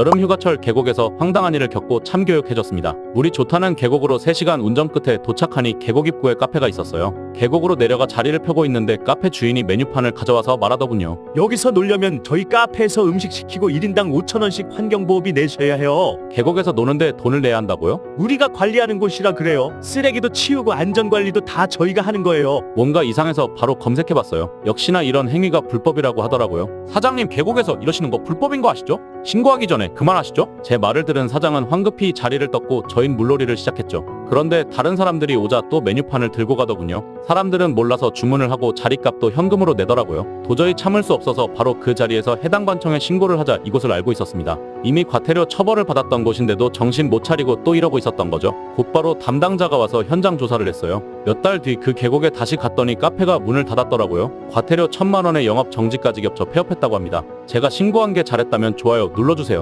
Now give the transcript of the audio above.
여름 휴가철 계곡에서 황당한 일을 겪고 참교육해줬습니다. 물이 좋다는 계곡으로 3시간 운전 끝에 도착하니 계곡 입구에 카페가 있었어요. 계곡으로 내려가 자리를 펴고 있는데 카페 주인이 메뉴판을 가져와서 말하더군요. 여기서 놀려면 저희 카페에서 음식 시키고 1인당 5천원씩 환경보호비 내셔야 해요. 계곡에서 노는데 돈을 내야 한다고요? 우리가 관리하는 곳이라 그래요. 쓰레기도 치우고 안전관리도 다 저희가 하는 거예요. 뭔가 이상해서 바로 검색해봤어요. 역시나 이런 행위가 불법이라고 하더라고요. 사장님 계곡에서 이러시는 거 불법인 거 아시죠? 신고하기 전에 그만하시죠? 제 말을 들은 사장은 황급히 자리를 떴고 저흰 물놀이를 시작했죠. 그런데 다른 사람들이 오자 또 메뉴판을 들고 가더군요. 사람들은 몰라서 주문을 하고 자리값도 현금으로 내더라고요. 도저히 참을 수 없어서 바로 그 자리에서 해당 관청에 신고를 하자 이곳을 알고 있었습니다. 이미 과태료 처벌을 받았던 곳인데도 정신 못 차리고 또 이러고 있었던 거죠. 곧바로 담당자가 와서 현장 조사를 했어요. 몇 달 뒤 그 계곡에 다시 갔더니 카페가 문을 닫았더라고요. 과태료 천만 원의 영업 정지까지 겹쳐 폐업했다고 합니다. 제가 신고한 게 잘했다면 좋아요 눌러주세요.